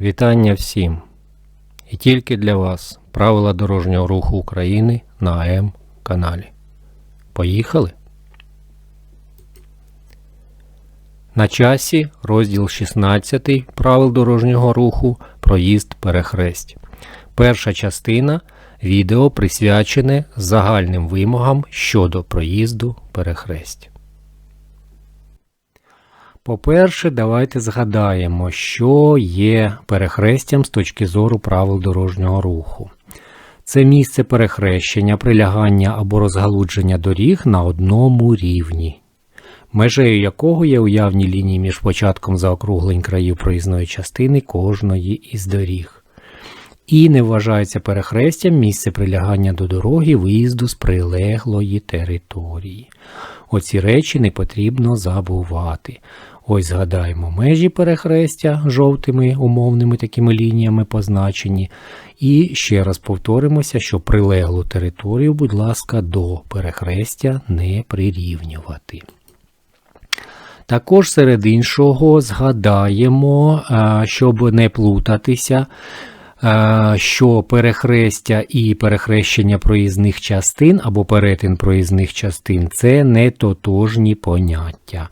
Вітання всім! І тільки для вас правила дорожнього руху України на АМ каналі. Поїхали? На часі розділ 16 правил дорожнього руху Проїзд перехресть. Перша частина відео присвячене загальним вимогам щодо проїзду перехресть. По-перше, давайте згадаємо, що є перехрестям з точки зору правил дорожнього руху. Це місце перехрещення, прилягання або розгалудження доріг на одному рівні, межею якого є уявні лінії між початком заокруглень країв проїзної частини кожної із доріг. І не вважається перехрестям місце прилягання до дороги виїзду з прилеглої території. Оці речі не потрібно забувати. Ось згадаємо межі перехрестя жовтими умовними такими лініями позначені. І ще раз повторимося, що прилеглу територію, будь ласка, до перехрестя не прирівнювати. Також серед іншого згадаємо, щоб не плутатися, що перехрестя і перехрещення проїзних частин або перетин проїзних частин це не тотожні поняття.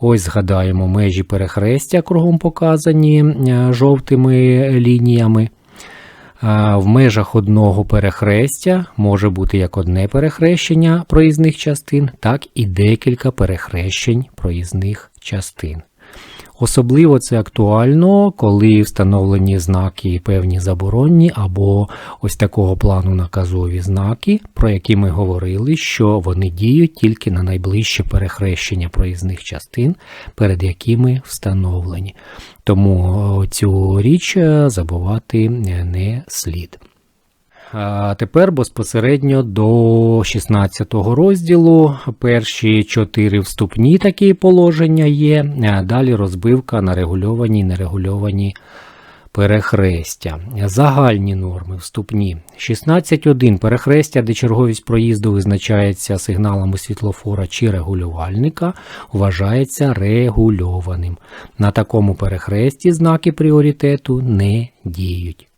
Ось згадаємо межі перехрестя кругом показані жовтими лініями. В межах одного перехрестя може бути як одне перехрещення проїзних частин, так і декілька перехрещень проїзних частин. Особливо це актуально, коли встановлені знаки певні заборонні, або ось такого плану наказові знаки, про які ми говорили, що вони діють тільки на найближче перехрещення проїзних частин, перед якими встановлені. Тому цю річ забувати не слід. А тепер безпосередньо до 16 розділу. Перші чотири вступні такі положення є. Далі розбивка на регульовані і нерегульовані перехрестя. Загальні норми вступні. 16.1. Перехрестя, де черговість проїзду визначається сигналами світлофора чи регулювальника, вважається регульованим. На такому перехресті знаки пріоритету не діють.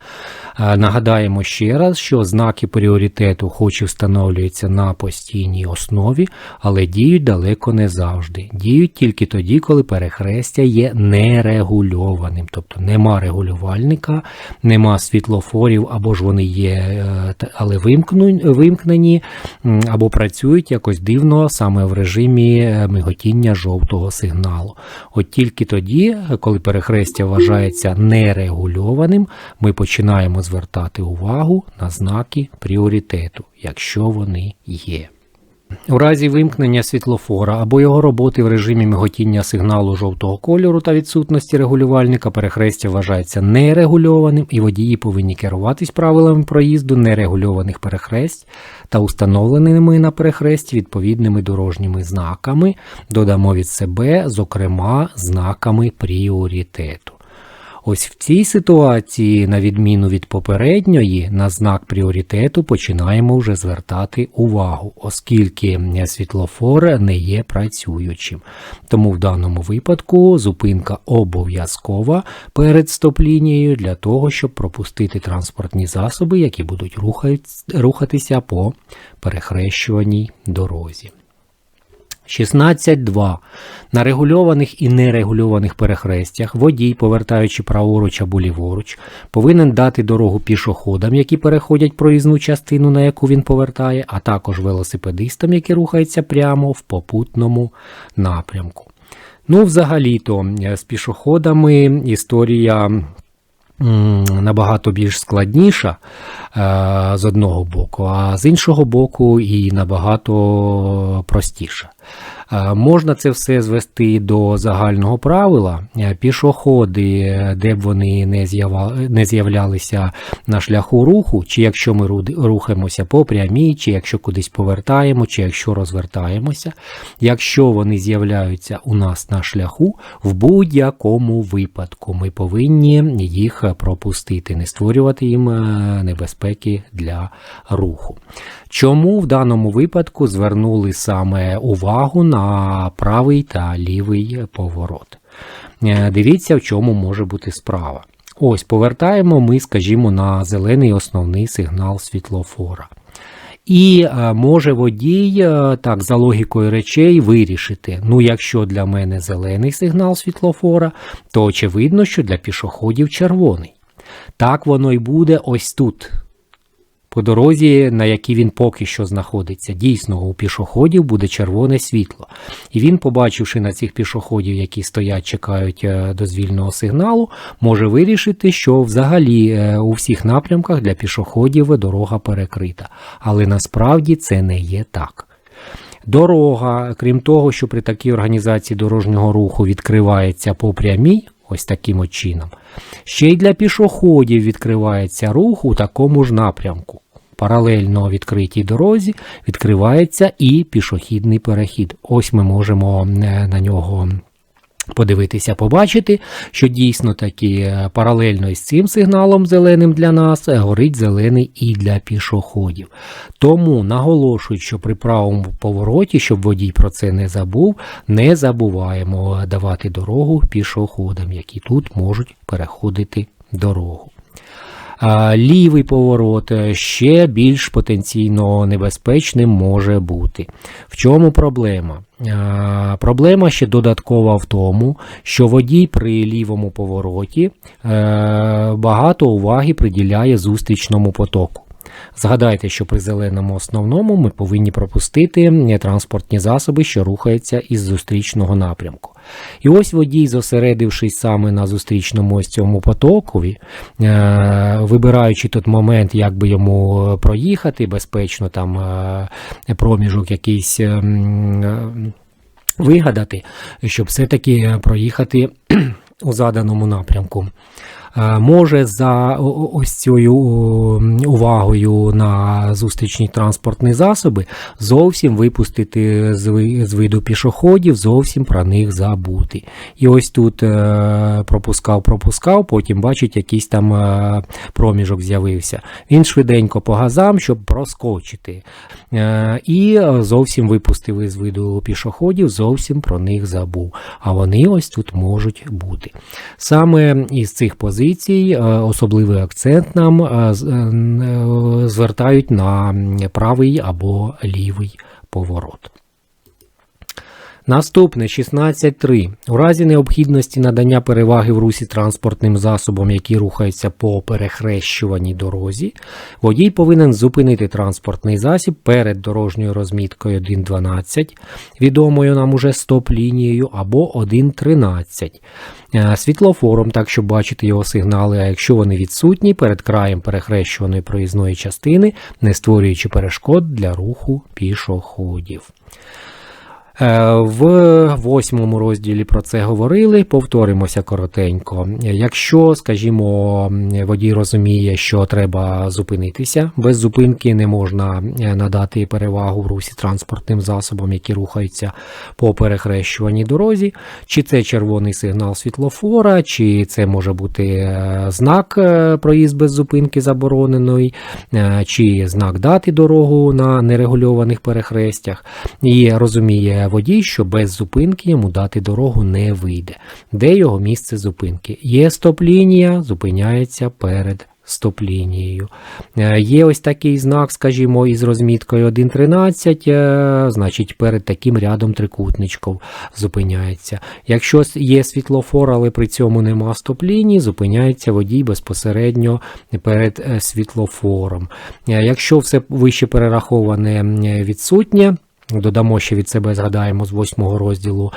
Нагадаємо ще раз, що знаки пріоритету хоч і встановлюються на постійній основі, але діють далеко не завжди. Діють тільки тоді, коли перехрестя є нерегульованим, тобто нема регулювальника, нема світлофорів, або ж вони є, е, але вимкнені, або працюють якось дивно саме в режимі е, миготіння жовтого сигналу. От тільки тоді, коли перехрестя вважається нерегульованим, ми починаємо звертати увагу на знаки пріоритету, якщо вони є. У разі вимкнення світлофора або його роботи в режимі миготіння сигналу жовтого кольору та відсутності регулювальника перехрестя вважається нерегульованим, і водії повинні керуватись правилами проїзду нерегульованих перехресть та установленими на перехресті відповідними дорожніми знаками, додамо від себе, зокрема, знаками пріоритету. Ось в цій ситуації, на відміну від попередньої, на знак пріоритету починаємо вже звертати увагу, оскільки світлофор не є працюючим. Тому в даному випадку зупинка обов'язкова перед стоп-лінією для того, щоб пропустити транспортні засоби, які будуть рухатися по перехрещуваній дорозі. 16.2. На регульованих і нерегульованих перехрестях водій, повертаючи праворуч або ліворуч, повинен дати дорогу пішоходам, які переходять проїзну частину, на яку він повертає, а також велосипедистам, які рухаються прямо в попутному напрямку. Ну, взагалі-то, з пішоходами історія. Набагато більш складніша е, з одного боку, а з іншого боку, і набагато простіша. Можна це все звести до загального правила. Е, пішоходи, де б вони не з'являлися на шляху руху, чи якщо ми рухаємося по прямій, чи якщо кудись повертаємо, чи якщо розвертаємося, якщо вони з'являються у нас на шляху, в будь-якому випадку ми повинні їх пропустити, не створювати їм е, небезпеки для руху. Чому в даному випадку звернули саме увагу на правий та лівий поворот? Е, дивіться, в чому може бути справа. Ось повертаємо ми, скажімо, на зелений основний сигнал світлофора. І е, може водій, е, так, за логікою речей, вирішити: ну, якщо для мене зелений сигнал світлофора, то очевидно, що для пішоходів червоний. Так воно й буде ось тут. По дорозі, на якій він поки що знаходиться, дійсно у пішоходів буде червоне світло. І він, побачивши на цих пішоходів, які стоять, чекають е, дозвільного сигналу, може вирішити, що взагалі е, у всіх напрямках для пішоходів дорога перекрита. Але насправді це не є так. Дорога, крім того, що при такій організації дорожнього руху відкривається по прямій, ось таким чином, ще й для пішоходів відкривається рух у такому ж напрямку. Паралельно відкритій дорозі відкривається і пішохідний перехід. Ось ми можемо е, на нього подивитися, побачити, що дійсно таки е, паралельно із цим сигналом зеленим для нас е, горить зелений і для пішоходів. Тому наголошують, що при правому повороті, щоб водій про це не забув, не забуваємо давати дорогу пішоходам, які тут можуть переходити дорогу. Лівий поворот е, ще більш потенційно небезпечним може бути. В чому проблема? Проблема ще додаткова в тому, що водій при лівому повороті е, багато уваги приділяє зустрічному потоку. Згадайте, що при зеленому основному ми повинні пропустити транспортні засоби, що рухаються із зустрічного напрямку. І ось водій, зосередившись саме на зустрічному ось цьому потокові, е, вибираючи тут момент, як би йому проїхати, безпечно там е, проміжок якийсь е, вигадати, щоб все-таки проїхати у заданому напрямку. Е, може за ось цією увагою на зустрічні транспортні засоби зовсім випустити з виду пішоходів, зовсім про них забути. І ось тут е, пропускав, пропускав, потім бачить, якийсь там е, проміжок з'явився. Він швиденько по газам, щоб проскочити. І зовсім випустив із виду пішоходів, зовсім про них забув. А вони ось тут можуть бути. Саме із цих позицій позицій е, особливий акцент нам е, е, звертають на правий або лівий поворот. Наступне 16.3. У разі необхідності надання переваги в русі транспортним засобам, які рухаються по перехрещуваній дорозі, водій повинен зупинити транспортний засіб перед дорожньою розміткою 1.12, відомою нам уже стоп-лінією, або 1.13. Е, світлофором, так щоб бачити його сигнали, а якщо вони відсутні, перед краєм перехрещуваної проїзної частини, не створюючи перешкод для руху пішоходів. Е, в восьмому розділі про це говорили. Повторимося коротенько. Якщо, скажімо, водій розуміє, що треба зупинитися, без зупинки не можна е, надати перевагу в русі транспортним засобам, які рухаються по перехрещуваній дорозі, чи це червоний сигнал світлофора, чи це може бути е, знак проїзд без зупинки заборонений, чи знак дати дорогу на нерегульованих перехрестях, і розуміє водій, що без зупинки йому дати дорогу не вийде. Де його місце зупинки? Є стоп-лінія, зупиняється перед стоп-лінією. Е, є ось такий знак, скажімо, із розміткою 1.13, е, значить перед таким рядом трикутничків зупиняється. Якщо є світлофор, але при цьому нема стоп-лінії, зупиняється водій безпосередньо перед е, світлофором. Якщо все вище перераховане відсутнє, Додамо ще від себе, згадаємо з восьмого розділу,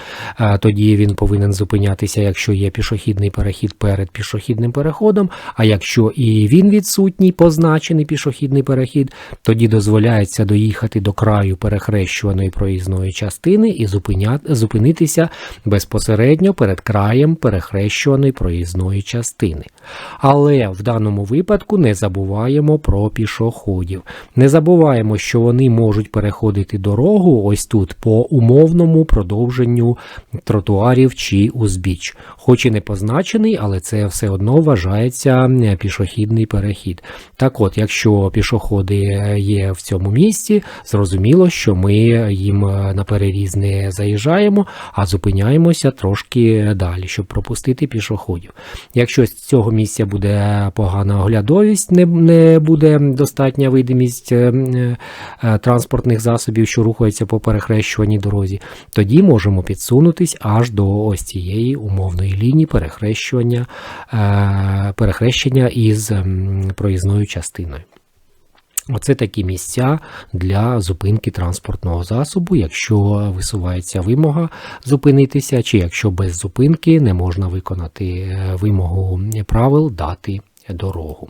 тоді він повинен зупинятися, якщо є пішохідний перехід перед пішохідним переходом. А якщо і він відсутній, позначений пішохідний перехід, тоді дозволяється доїхати до краю перехрещуваної проїзної частини і зупинитися безпосередньо перед краєм перехрещуваної проїзної частини. Але в даному випадку не забуваємо про пішоходів. Не забуваємо, що вони можуть переходити дорогу дорогу ось тут по умовному продовженню тротуарів чи узбіч. Хоч і не позначений, але це все одно вважається е, пішохідний перехід. Так от, якщо пішоходи є в цьому місці, зрозуміло, що ми їм е, на переріз не заїжджаємо, а зупиняємося трошки далі, щоб пропустити пішоходів. Якщо з цього місця буде погана оглядовість, не, не буде достатня видимість е, е, е, транспортних засобів, що рухаються по перехрещуваній дорозі, тоді можемо підсунутись аж до ось цієї умовної лінії перехрещування, е, перехрещення із проїзною частиною. Оце такі місця для зупинки транспортного засобу, якщо висувається вимога зупинитися, чи якщо без зупинки не можна виконати е, вимогу правил дати дорогу.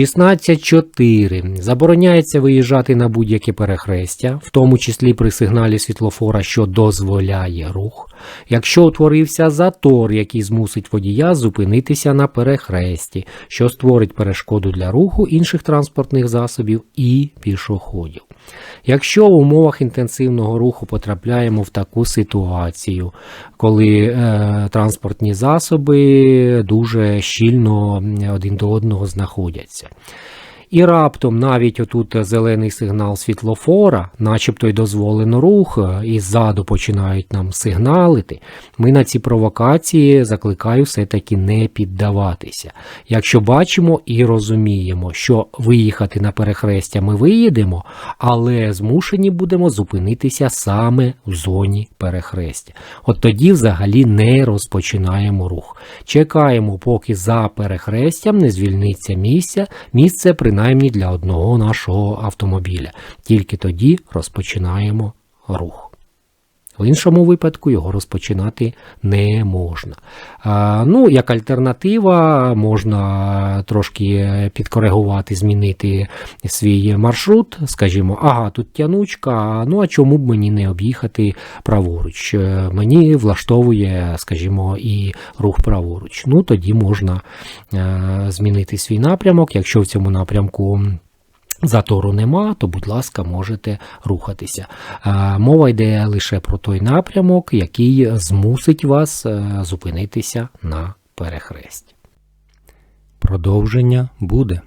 16.4. Забороняється виїжджати на будь-яке перехрестя, в тому числі при сигналі світлофора, що дозволяє рух. Якщо утворився затор, який змусить водія зупинитися на перехресті, що створить перешкоду для руху інших транспортних засобів і пішоходів. Якщо в умовах інтенсивного руху потрапляємо в таку ситуацію, коли е, транспортні засоби дуже щільно один до одного знаходяться. Neyse. І раптом навіть отут зелений сигнал світлофора, начебто й дозволено рух, і ззаду починають нам сигналити. Ми на ці провокації закликаю все-таки не піддаватися. Якщо бачимо і розуміємо, що виїхати на перехрестя ми виїдемо, але змушені будемо зупинитися саме в зоні перехрестя. От тоді взагалі не розпочинаємо рух. Чекаємо, поки за перехрестям не звільниться місце, місце принаймні для одного нашого автомобіля. Тільки тоді розпочинаємо рух. В іншому випадку його розпочинати не можна. Ну, як альтернатива, можна трошки підкоригувати, змінити свій маршрут. Скажімо, ага, тут тянучка, ну а чому б мені не об'їхати праворуч? Е, Мені влаштовує, скажімо, і рух праворуч. Ну, тоді можна е, змінити свій напрямок, якщо в цьому напрямку. Затору нема, то, будь ласка, можете рухатися. Мова йде лише про той напрямок, який змусить вас е, зупинитися на перехресті. Продовження буде.